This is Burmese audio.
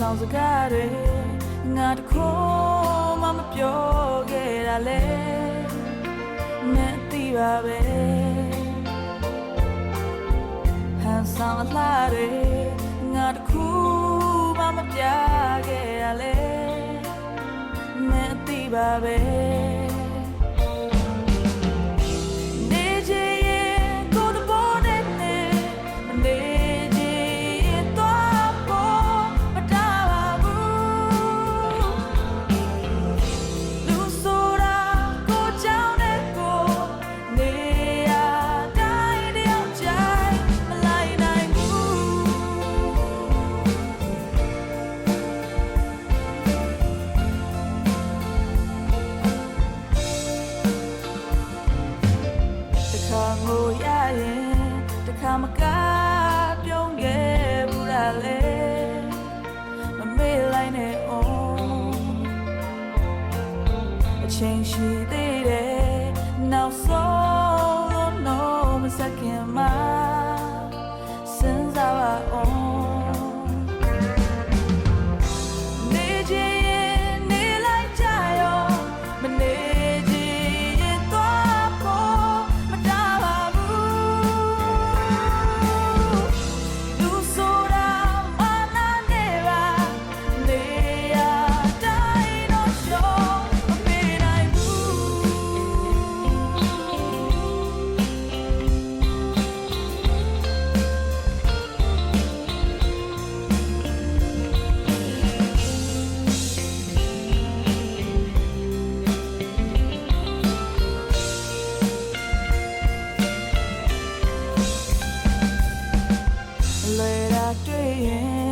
ကားတွေငါတခုမှမပြောခဲ့တာလေမင်းသိပါပဲဟန်ဆောင်အလားတွေငါတခုမှမပြခဲ့တာလေမင်းသိပါပဲ မကပြုံးခဲ့ဘူးလားလေမမေ့လိုက်နဲ့ on အချိန်ရှိသေးတယ်နောက်ဆုံးလို့ no မစခင်မှာ လဲတာတွေ့ရင်